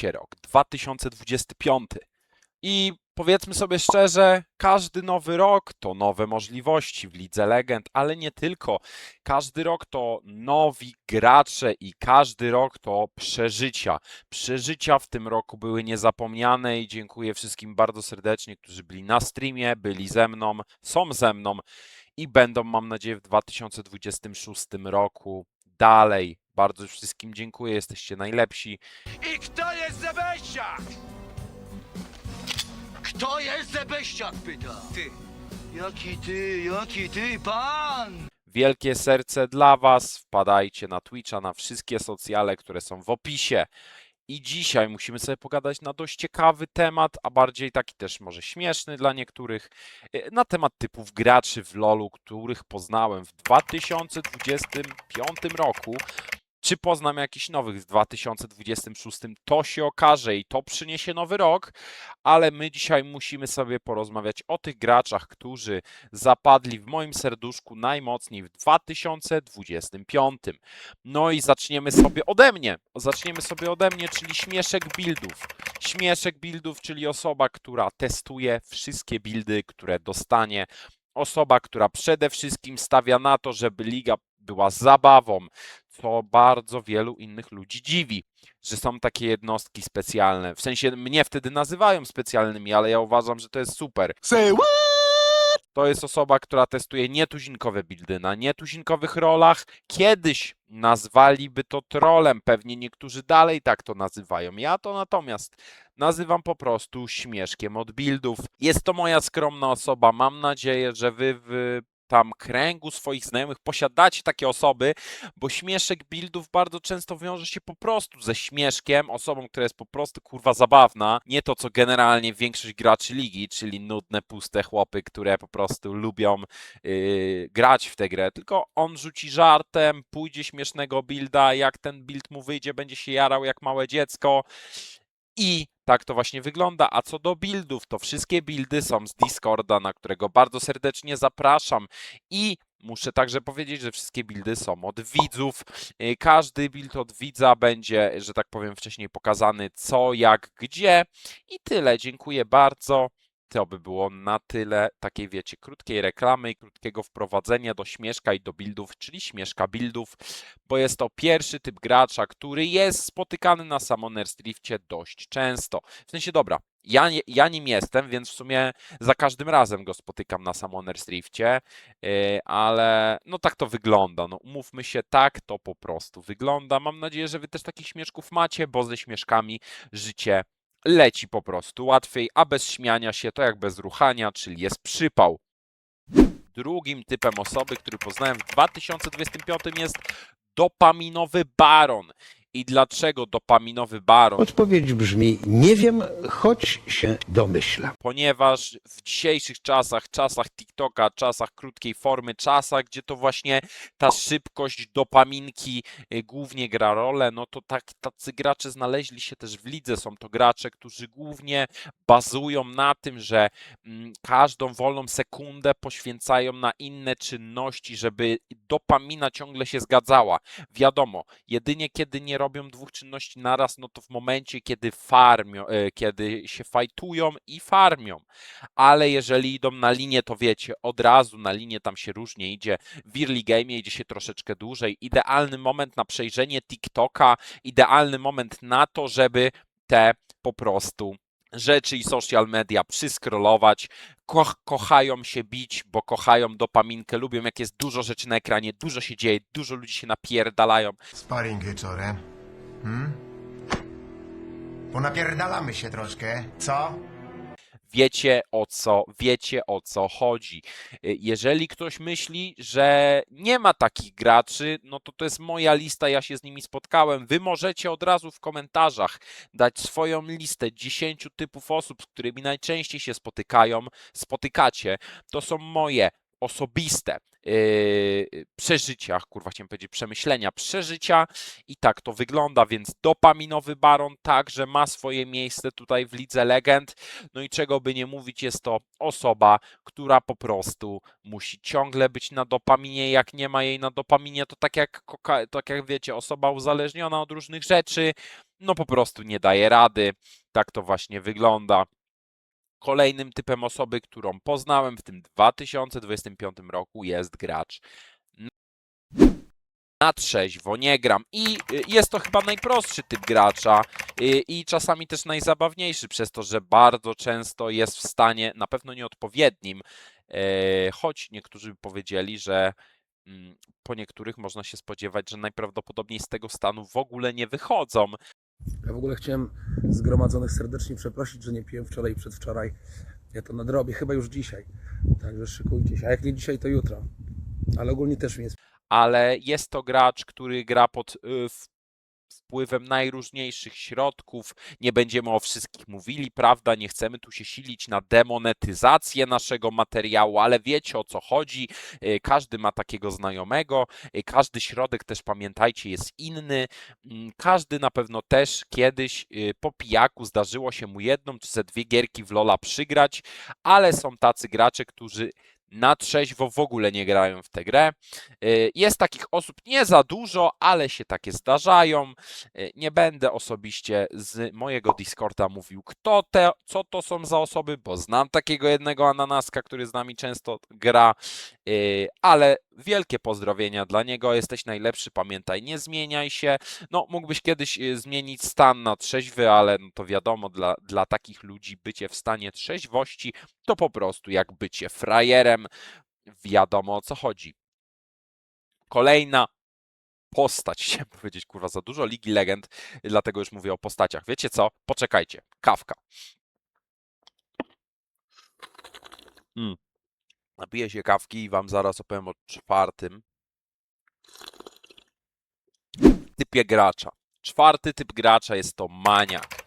się rok 2025. I powiedzmy sobie szczerze, każdy nowy rok to nowe możliwości w Lidze Legend, ale nie tylko. Każdy rok to nowi gracze i każdy rok to przeżycia. Przeżycia w tym roku były niezapomniane i dziękuję wszystkim bardzo serdecznie, którzy byli na streamie, byli ze mną, są ze mną i będą, mam nadzieję, w 2026 roku dalej. Bardzo wszystkim dziękuję, jesteście najlepsi. I kto Zebeściak? Kto jest Zebeściak, pyta? Ty. Jaki ty, jaki ty, pan? Wielkie serce dla Was. Wpadajcie na Twitcha, na wszystkie socjale, które są w opisie. I dzisiaj musimy sobie pogadać na dość ciekawy temat, a bardziej taki też może śmieszny dla niektórych, e, na temat typów graczy w LoLu, których poznałem w 2025 roku. Czy poznam jakichś nowych w 2026? To się okaże i to przyniesie nowy rok, ale my dzisiaj musimy sobie porozmawiać o tych graczach, którzy zapadli w moim serduszku najmocniej w 2025. No i zaczniemy sobie ode mnie. Zaczniemy sobie ode mnie, czyli śmieszek buildów. Śmieszek buildów, czyli osoba, która testuje wszystkie buildy, które dostanie. Osoba, która przede wszystkim stawia na to, żeby liga była zabawą, co bardzo wielu innych ludzi dziwi, że są takie jednostki specjalne. W sensie mnie wtedy nazywają specjalnymi, ale ja uważam, że to jest super. Say what? To jest osoba, która testuje nietuzinkowe buildy na nietuzinkowych rolach. Kiedyś nazwaliby to trolem, pewnie niektórzy dalej tak to nazywają. Ja to natomiast nazywam po prostu śmieszkiem od buildów. Jest to moja skromna osoba. Mam nadzieję, że wy w tam kręgu swoich znajomych posiadacie takie osoby, bo śmieszek buildów bardzo często wiąże się po prostu ze śmieszkiem, osobą, która jest po prostu kurwa zabawna, nie to co generalnie większość graczy ligi, czyli nudne, puste chłopy, które po prostu lubią yy, grać w tę grę, tylko on rzuci żartem, pójdzie śmiesznego builda, jak ten build mu wyjdzie, będzie się jarał jak małe dziecko i tak to właśnie wygląda. A co do buildów, to wszystkie buildy są z Discorda, na którego bardzo serdecznie zapraszam. I muszę także powiedzieć, że wszystkie buildy są od widzów. Y, Każdy build od widza będzie, że tak powiem, wcześniej pokazany co, jak, gdzie. I tyle. Dziękuję bardzo. To by było na tyle takiej, wiecie, krótkiej reklamy i krótkiego wprowadzenia do śmieszka i do buildów, czyli śmieszka buildów, bo jest to pierwszy typ gracza, który jest spotykany na Summoner's Drifcie dość często. W sensie, dobra, ja, ja nim jestem, więc w sumie za każdym razem go spotykam na Summoner's Drifcie, yy, ale no tak to wygląda. No umówmy się, tak to po prostu wygląda. Mam nadzieję, że wy też takich śmieszków macie, bo ze śmieszkami życie leci po prostu łatwiej, a bez śmiania się to jak bez ruchania, czyli jest przypał. Drugim typem osoby, który poznałem w 2025 jest dopaminowy baron. I dlaczego dopaminowy baron? Odpowiedź brzmi: Nie wiem, choć się domyślam. ponieważ w dzisiejszych czasach, czasach TikToka, czasach krótkiej formy, czasach, gdzie to właśnie ta szybkość dopaminki y, głównie gra rolę, no to tak, tacy gracze znaleźli się też w lidze. Są to gracze, którzy głównie bazują na tym, że mm, każdą wolną sekundę poświęcają na inne czynności, żeby dopamina ciągle się zgadzała. Wiadomo, jedynie kiedy nie robią dwóch czynności naraz, no to w momencie, kiedy farmią, e, kiedy się fajtują i farmią. Ale jeżeli idą na linię, to wiecie, od razu na linię tam się różnie idzie. W early game idzie się troszeczkę dłużej. Idealny moment na przejrzenie TikToka, idealny moment na to, żeby te po prostu rzeczy i social media przyskrolować, ko kochają się bić, bo kochają dopaminkę, lubią jak jest dużo rzeczy na ekranie, dużo się dzieje, dużo ludzi się napierdalają. Sparring wieczorem. Hmm? Ponapierdalamy się troszkę, co? Wiecie o co, wiecie o co chodzi. Y, Jeżeli ktoś myśli, że nie ma takich graczy, no to to jest moja lista, ja się z nimi spotkałem. Wy możecie od razu w komentarzach dać swoją listę 10 typów osób, z którymi najczęściej się spotykają, spotykacie. To są moje osobiste yy, przeżycia, kurwa chciałem powiedzieć przemyślenia, przeżycia i tak to wygląda, więc dopaminowy baron także ma swoje miejsce tutaj w Lidze Legend. No i czego by nie mówić, jest to osoba, która po prostu musi ciągle być na dopaminie. Jak nie ma jej na dopaminie, to tak jak, tak jak wiecie, osoba uzależniona od różnych rzeczy, no po prostu nie daje rady. Tak to właśnie wygląda. Kolejnym typem osoby, którą poznałem w tym 2025 roku jest gracz na trzeźwo, nie gram. I y, jest to chyba najprostszy typ gracza y, i czasami też najzabawniejszy, przez to, że bardzo często jest w stanie, na pewno nieodpowiednim, e, choć niektórzy by powiedzieli, że mm, po niektórych można się spodziewać, że najprawdopodobniej z tego stanu w ogóle nie wychodzą. Ja w ogóle chciałem zgromadzonych serdecznie przeprosić, że nie piłem wczoraj i przedwczoraj. Ja to nadrobię, chyba już dzisiaj. Także szykujcie się. A jak nie dzisiaj, to jutro. Ale ogólnie też mi jest ale jest to gracz, który gra pod y, w- wpływem najróżniejszych środków. Nie będziemy o wszystkich mówili, prawda? Nie chcemy tu się silić na demonetyzację naszego materiału, ale wiecie o co chodzi. Y, Każdy ma takiego znajomego, y, każdy środek też pamiętajcie jest inny. Mm, Każdy na pewno też kiedyś y, po pijaku zdarzyło się mu jedną czy ze dwie gierki w Lola przygrać, ale są tacy gracze, którzy na trzeźwo w ogóle nie grają w tę grę. Y, Jest takich osób nie za dużo, ale się takie zdarzają. Y, Nie będę osobiście z mojego Discorda mówił, kto te, co to są za osoby, bo znam takiego jednego ananaska, który z nami często gra, Y, ale wielkie pozdrowienia dla niego. Jesteś najlepszy, pamiętaj, nie zmieniaj się. No, mógłbyś kiedyś zmienić stan na trzeźwy, ale no to wiadomo, dla, dla takich ludzi bycie w stanie trzeźwości to po prostu jak bycie frajerem. Wiadomo o co chodzi. Kolejna postać, chciałem powiedzieć, kurwa, za dużo Ligi Legend, dlatego już mówię o postaciach. Wiecie co? Poczekajcie. Kawka. Mm. Napiję się kawki i wam zaraz opowiem o czwartym typie gracza. Czwarty typ gracza jest to maniak.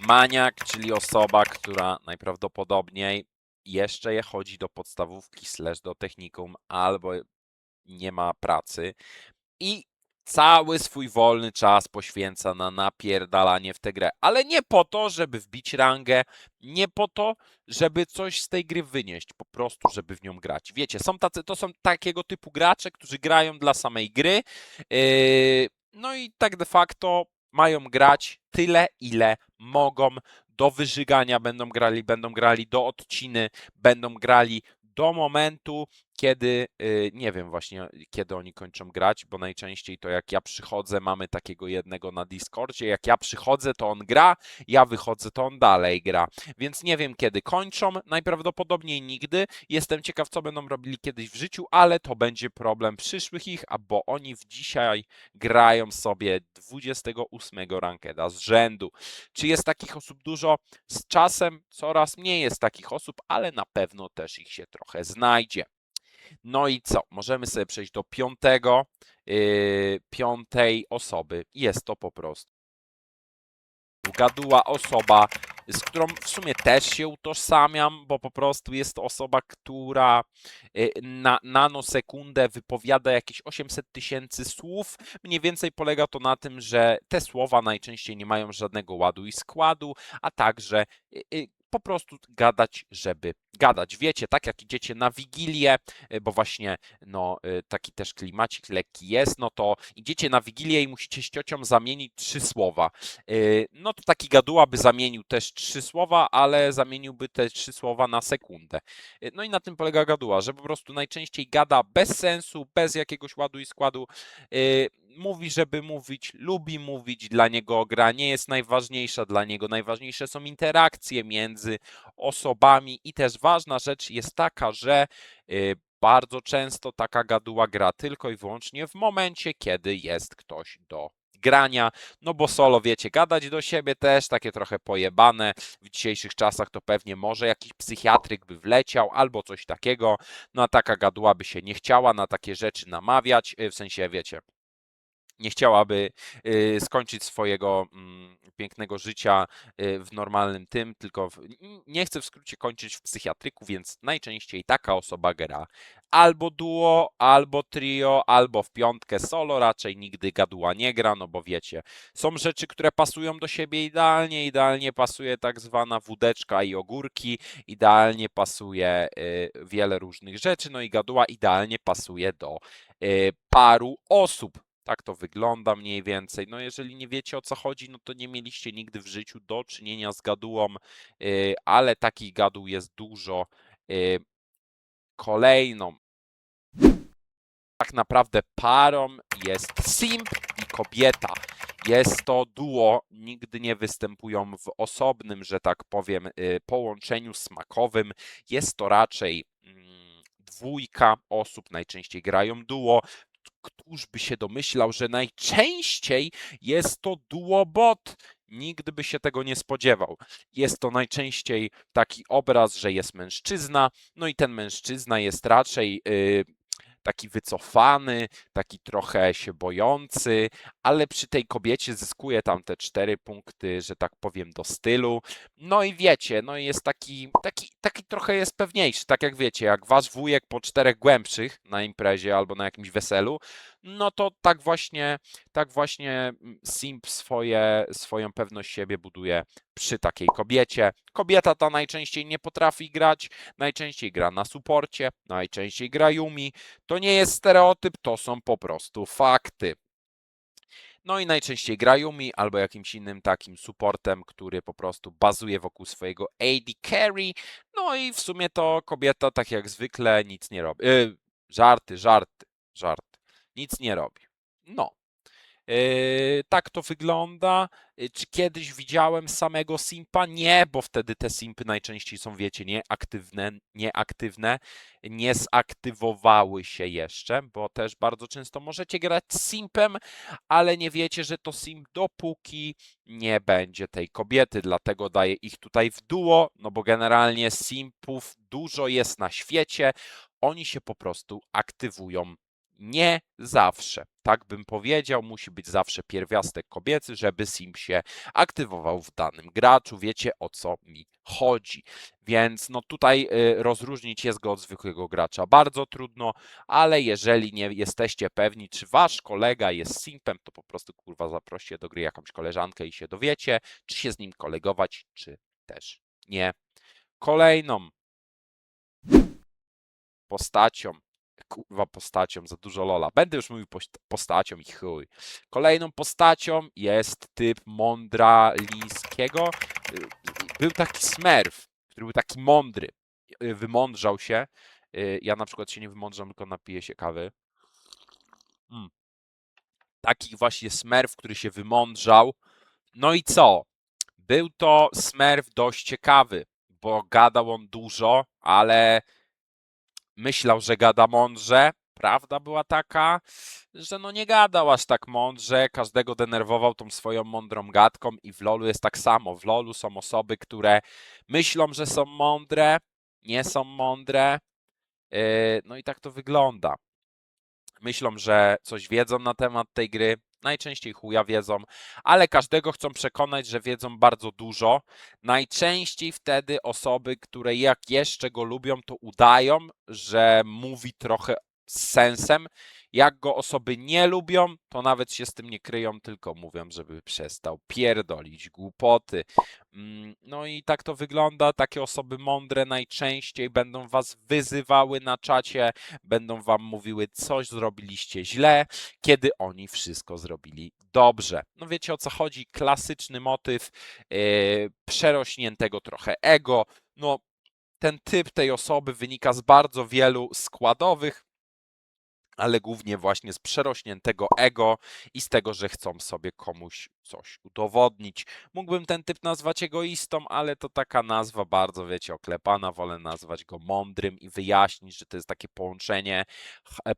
Maniak, czyli osoba, która najprawdopodobniej jeszcze je chodzi do podstawówki slash do technikum albo nie ma pracy i cały swój wolny czas poświęca na napierdalanie w tę grę. Ale nie po to, żeby wbić rangę, nie po to, żeby coś z tej gry wynieść, po prostu, żeby w nią grać. Wiecie, są tacy, to są takiego typu gracze, którzy grają dla samej gry, yy, no i tak de facto mają grać tyle, ile mogą. Do wyżygania będą grali, będą grali do odciny, będą grali do momentu, kiedy, y, nie wiem właśnie, kiedy oni kończą grać, bo najczęściej to jak ja przychodzę, mamy takiego jednego na Discordzie, jak ja przychodzę, to on gra, ja wychodzę, to on dalej gra. Więc nie wiem kiedy kończą, najprawdopodobniej nigdy. Jestem ciekaw, co będą robili kiedyś w życiu, ale to będzie problem przyszłych ich, a bo oni w dzisiaj grają sobie 28 rankeda z rzędu. Czy jest takich osób dużo? Z czasem coraz mniej jest takich osób, ale na pewno też ich się trochę znajdzie. No i co? Możemy sobie przejść do piątego, yy, piątej osoby. Jest to po prostu gaduła osoba, z którą w sumie też się utożsamiam, bo po prostu jest to osoba, która y, na nanosekundę wypowiada jakieś 800 tysięcy słów. Mniej więcej polega to na tym, że te słowa najczęściej nie mają żadnego ładu i składu, a także y, y, po prostu gadać, żeby gadać. Wiecie, tak jak idziecie na wigilię, y, bo właśnie no, y, taki też klimacik lekki jest, no to idziecie na wigilię i musicie z ciocią zamienić trzy słowa. Y, No to taki gaduła by zamienił też trzy słowa, ale zamieniłby te trzy słowa na sekundę. No i na tym polega gaduła, że po prostu najczęściej gada bez sensu, bez jakiegoś ładu i składu. Mówi, żeby mówić, lubi mówić, dla niego gra nie jest najważniejsza, dla niego najważniejsze są interakcje między osobami i też ważna rzecz jest taka, że y, bardzo często taka gaduła gra tylko i wyłącznie w momencie, kiedy jest ktoś do grania, no bo solo, wiecie, gadać do siebie też takie trochę pojebane. W dzisiejszych czasach to pewnie może jakiś psychiatryk by wleciał albo coś takiego, no a taka gaduła by się nie chciała na takie rzeczy namawiać, y, w sensie, wiecie, nie chciałaby y, skończyć swojego mm, pięknego życia y, w normalnym tym, tylko w, nie chce w skrócie kończyć w psychiatryku, więc najczęściej taka osoba gra albo duo, albo trio, albo w piątkę solo, raczej nigdy gaduła nie gra, no bo wiecie, są rzeczy, które pasują do siebie idealnie, idealnie pasuje tak zwana wódeczka i ogórki, idealnie pasuje y, wiele różnych rzeczy, no i gaduła idealnie pasuje do paru osób. Tak to wygląda mniej więcej. No jeżeli nie wiecie o co chodzi, no to nie mieliście nigdy w życiu do czynienia z gadułą, y, ale takich gaduł jest dużo. Y, Kolejną tak naprawdę parą jest simp i kobieta. Jest to duo, nigdy nie występują w osobnym, że tak powiem, y, połączeniu smakowym. Jest to raczej mm, dwójka osób, najczęściej grają duo. Któż by się domyślał, że najczęściej jest to duo bot? Nigdy by się tego nie spodziewał. Jest to najczęściej taki obraz, że jest mężczyzna, no i ten mężczyzna jest raczej y, taki wycofany, taki trochę się bojący, ale przy tej kobiecie zyskuje tam te cztery punkty, że tak powiem, do stylu. No i wiecie, no jest taki, taki, taki trochę jest pewniejszy, tak jak wiecie, jak wasz wujek po czterech głębszych na imprezie albo na jakimś weselu, no to tak właśnie, tak właśnie mm, Simp swoje, swoją pewność siebie buduje przy takiej kobiecie. Kobieta ta najczęściej nie potrafi grać, najczęściej gra na suporcie, najczęściej gra Yumi. To nie jest stereotyp, to są po prostu fakty. No i najczęściej gra Yumi albo jakimś innym takim supportem, który po prostu bazuje wokół swojego AD carry. No i w sumie to kobieta tak jak zwykle nic nie robi. Yy, żarty, żarty, żarty. Nic nie robi. No. Yy, tak to wygląda. Yy, Czy kiedyś widziałem samego simpa? Nie, bo wtedy te simpy najczęściej są, wiecie, nieaktywne, nieaktywne, nie zaktywowały się jeszcze, bo też bardzo często możecie grać z simpem, ale nie wiecie, że to simp dopóki nie będzie tej kobiety, dlatego daję ich tutaj w duo, no bo generalnie simpów dużo jest na świecie, oni się po prostu aktywują nie zawsze. Tak bym powiedział, musi być zawsze pierwiastek kobiecy, żeby sim się aktywował w danym graczu. Wiecie o co mi chodzi. Więc no tutaj y, rozróżnić jest go od zwykłego gracza bardzo trudno, ale jeżeli nie jesteście pewni, czy wasz kolega jest simpem, to po prostu kurwa zaproście do gry jakąś koleżankę i się dowiecie, czy się z nim kolegować, czy też nie. Kolejną postacią kurwa postacią, za dużo lola. Będę już mówił post- postacią i chuj. Kolejną postacią jest typ mądralińskiego. Y, Był taki smerf, który był taki mądry. Y, Wymądrzał się. Y, Ja na przykład się nie wymądrzam, tylko napiję się kawy. Mm. Taki właśnie smerf, który się wymądrzał. No i co? Był to smerf dość ciekawy, bo gadał on dużo, ale myślał, że gada mądrze. Prawda była taka, że no nie gadał aż tak mądrze, każdego denerwował tą swoją mądrą gadką i w LoLu jest tak samo. W LoLu są osoby, które myślą, że są mądre, nie są mądre. Yy, No i tak to wygląda. Myślą, że coś wiedzą na temat tej gry, najczęściej chuja wiedzą, ale każdego chcą przekonać, że wiedzą bardzo dużo. Najczęściej wtedy osoby, które jak jeszcze go lubią, to udają, że mówi trochę z sensem. Jak go osoby nie lubią, to nawet się z tym nie kryją, tylko mówią, żeby przestał pierdolić głupoty. Mm, No i tak to wygląda. Takie osoby mądre najczęściej będą was wyzywały na czacie, będą wam mówiły, coś zrobiliście źle, kiedy oni wszystko zrobili dobrze. No wiecie o co chodzi? Klasyczny motyw yy, przerośniętego trochę ego. No, ten typ tej osoby wynika z bardzo wielu składowych, ale głównie właśnie z przerośniętego ego i z tego, że chcą sobie komuś coś udowodnić. Mógłbym ten typ nazwać egoistą, ale to taka nazwa bardzo, wiecie, oklepana. Wolę nazwać go mądrym i wyjaśnić, że to jest takie połączenie,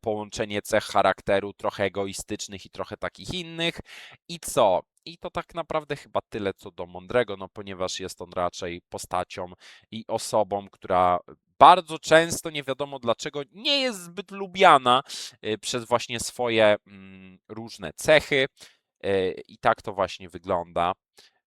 połączenie cech charakteru trochę egoistycznych i trochę takich innych. I co? I to tak naprawdę chyba tyle co do mądrego, no ponieważ jest on raczej postacią i osobą, która bardzo często, nie wiadomo dlaczego, nie jest zbyt lubiana y, przez właśnie swoje mm, różne cechy. Y, I tak to właśnie wygląda.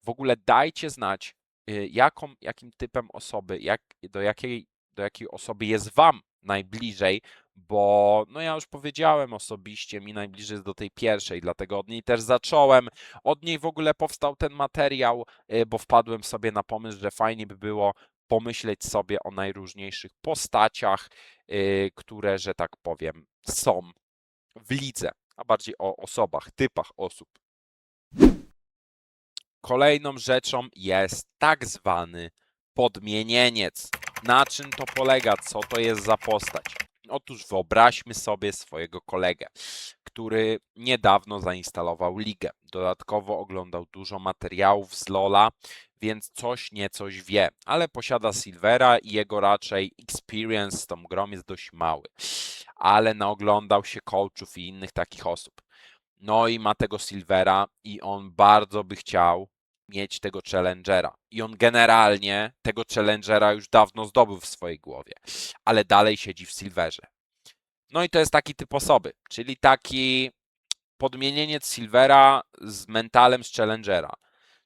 W ogóle dajcie znać, y, jaką, jakim typem osoby, jak, do, jakiej, do jakiej osoby jest Wam najbliżej, bo no ja już powiedziałem osobiście, mi najbliżej jest do tej pierwszej, dlatego od niej też zacząłem. Od niej w ogóle powstał ten materiał, y, bo wpadłem sobie na pomysł, że fajnie by było pomyśleć sobie o najróżniejszych postaciach, y, które, że tak powiem, są w lidze. a bardziej o osobach, typach osób. Kolejną rzeczą jest tak zwany podmienieniec. Na czym to polega? Co to jest za postać? Otóż wyobraźmy sobie swojego kolegę, który niedawno zainstalował ligę. Dodatkowo oglądał dużo materiałów z Lola, więc coś niecoś wie, ale posiada Silvera i jego raczej experience z tą grą jest dość mały. Ale naoglądał się coachów i innych takich osób. No i ma tego Silvera i on bardzo by chciał mieć tego Challengera. I on generalnie tego Challengera już dawno zdobył w swojej głowie, ale dalej siedzi w Silverze. No i to jest taki typ osoby, czyli taki podmienieniec Silvera z mentalem z Challengera.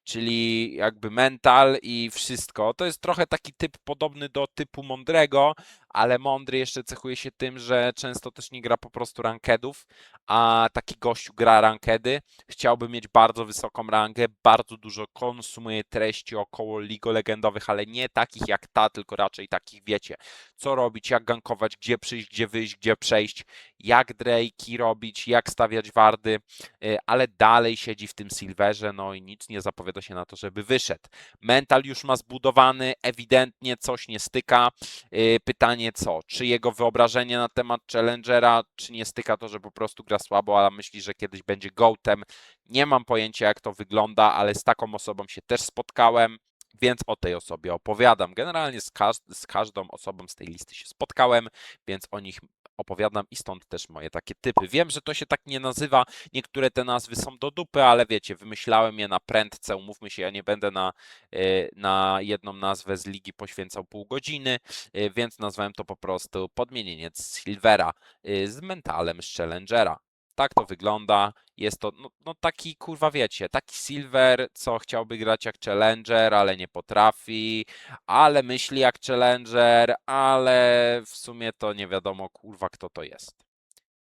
Czyli jakby mental i wszystko. To jest trochę taki typ podobny do typu mądrego, ale mądry jeszcze cechuje się tym, że często też nie gra po prostu rankedów, a taki gościu gra rankedy. Chciałby mieć bardzo wysoką rangę, bardzo dużo konsumuje treści około League Legendowych, ale nie takich jak ta, tylko raczej takich, wiecie, co robić, jak gankować, gdzie przyjść, gdzie wyjść, gdzie przejść, jak Drake'i robić, jak stawiać wardy, y, ale dalej siedzi w tym Silverze, no i nic nie zapowiada się na to, żeby wyszedł. Mental już ma zbudowany, ewidentnie coś nie styka. Y, Pytanie co? Czy jego wyobrażenie na temat Challengera, czy nie styka to, że po prostu gra słabo, a myśli, że kiedyś będzie GOATem? Nie mam pojęcia, jak to wygląda, ale z taką osobą się też spotkałem. Więc o tej osobie opowiadam. Generalnie z, z każdą osobą z tej listy się spotkałem, więc o nich opowiadam i stąd też moje takie typy. Wiem, że to się tak nie nazywa, niektóre te nazwy są do dupy, ale wiecie, wymyślałem je na prędce, umówmy się, ja nie będę na, y, na jedną nazwę z ligi poświęcał pół godziny, y, więc nazwałem to po prostu podmienieniec Silvera y, z mentalem z Challengera. Tak to wygląda. Jest to no, no taki kurwa wiecie, taki Silver, co chciałby grać jak Challenger, ale nie potrafi, ale myśli jak Challenger, ale w sumie to nie wiadomo kurwa kto to jest.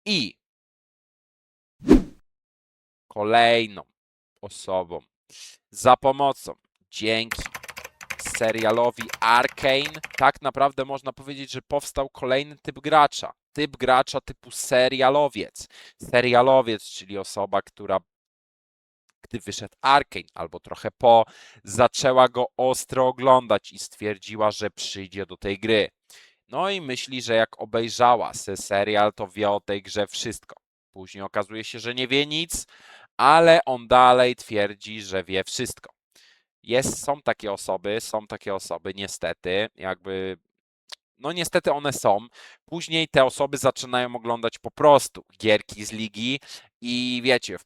I kolejną osobą za pomocą dzięki serialowi Arkane tak naprawdę można powiedzieć, że powstał kolejny typ gracza. Typ gracza typu serialowiec. Serialowiec, czyli osoba, która gdy wyszedł Arkane albo trochę po, zaczęła go ostro oglądać i stwierdziła, że przyjdzie do tej gry. No i myśli, że jak obejrzała se serial, to wie o tej grze wszystko. Później okazuje się, że nie wie nic, ale on dalej twierdzi, że wie wszystko. Jest, są takie osoby, są takie osoby, niestety, jakby, no niestety one są. Później te osoby zaczynają oglądać po prostu gierki z ligi i wiecie,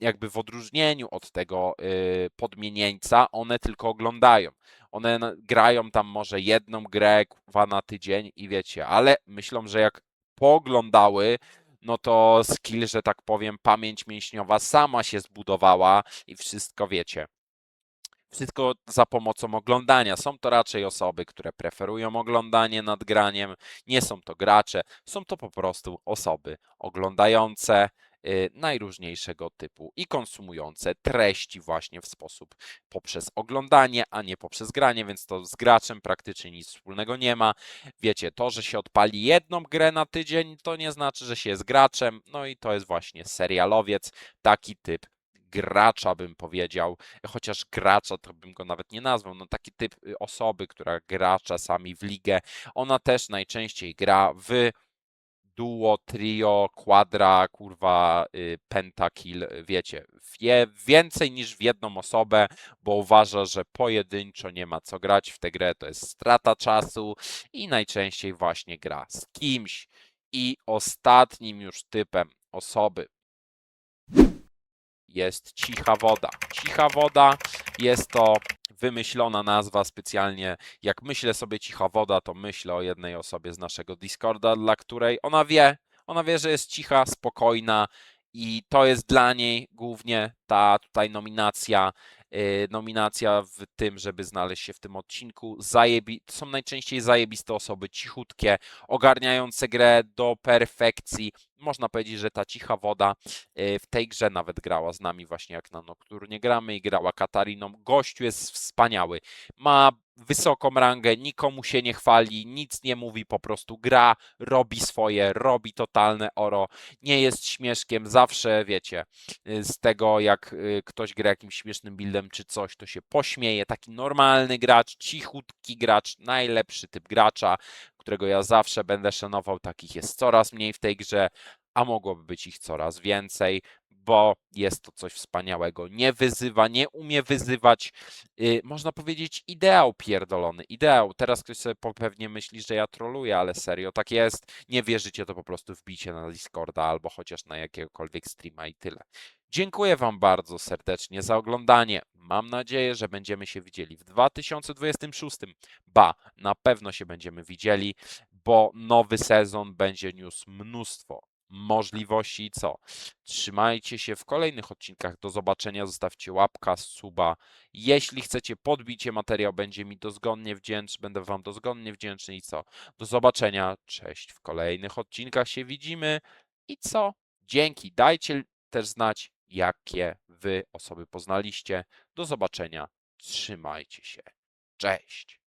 jakby w odróżnieniu od tego y, podmienieńca, one tylko oglądają. One grają tam może jedną grę na tydzień i wiecie, ale myślą, że jak pooglądały, no to skill, że tak powiem, pamięć mięśniowa sama się zbudowała i wszystko wiecie. Wszystko za pomocą oglądania. Są to raczej osoby, które preferują oglądanie nad graniem. Nie są to gracze, są to po prostu osoby oglądające y, najróżniejszego typu i konsumujące treści właśnie w sposób poprzez oglądanie, a nie poprzez granie, więc to z graczem praktycznie nic wspólnego nie ma. Wiecie, to, że się odpali jedną grę na tydzień, to nie znaczy, że się jest graczem. No i to jest właśnie serialowiec, taki typ gracza bym powiedział, chociaż gracza to bym go nawet nie nazwał, no taki typ y, osoby, która gra czasami w ligę, ona też najczęściej gra w duo, trio, quadra, kurwa, y, pentakill, wiecie, wie, więcej niż w jedną osobę, bo uważa, że pojedynczo nie ma co grać w tę grę, to jest strata czasu i najczęściej właśnie gra z kimś. I ostatnim już typem osoby jest cicha woda. Cicha woda jest to wymyślona nazwa specjalnie. Jak myślę sobie cicha woda, to myślę o jednej osobie z naszego Discorda, dla której ona wie, ona wie, że jest cicha, spokojna i to jest dla niej głównie ta tutaj nominacja. yy, Nominacja w tym, żeby znaleźć się w tym odcinku. Zajebi to są najczęściej zajebiste osoby, cichutkie, ogarniające grę do perfekcji. Można powiedzieć, że ta cicha woda y, w tej grze nawet grała z nami właśnie jak na Nocturnie gramy i grała Katariną. Gościu jest wspaniały. Ma wysoką rangę, nikomu się nie chwali, nic nie mówi, po prostu gra, robi swoje, robi totalne oro, nie jest śmieszkiem, zawsze wiecie, y, z tego jak y, ktoś gra jakimś śmiesznym buildem czy coś, to się pośmieje, taki normalny gracz, cichutki gracz, najlepszy typ gracza, którego ja zawsze będę szanował, takich jest coraz mniej w tej grze, a mogłoby być ich coraz więcej, bo jest to coś wspaniałego. Nie wyzywa, nie umie wyzywać, y, można powiedzieć, ideał pierdolony, ideał. Teraz ktoś sobie pewnie myśli, że ja troluję, ale serio, tak jest. Nie wierzycie, to po prostu wbicie na Discorda albo chociaż na jakiegokolwiek streama i tyle. Dziękuję Wam bardzo serdecznie za oglądanie. Mam nadzieję, że będziemy się widzieli w 2026. Ba, na pewno się będziemy widzieli, bo nowy sezon będzie niósł mnóstwo możliwości co. Trzymajcie się w kolejnych odcinkach. Do zobaczenia. Zostawcie łapka, suba. Jeśli chcecie podbicie materiał, będzie mi dozgonnie wdzięczny, będę Wam dozgonnie wdzięczny i co. Do zobaczenia. Cześć. W kolejnych odcinkach się widzimy. I co? Dzięki. Dajcie też znać, jakie Wy osoby poznaliście. Do zobaczenia. Trzymajcie się. Cześć.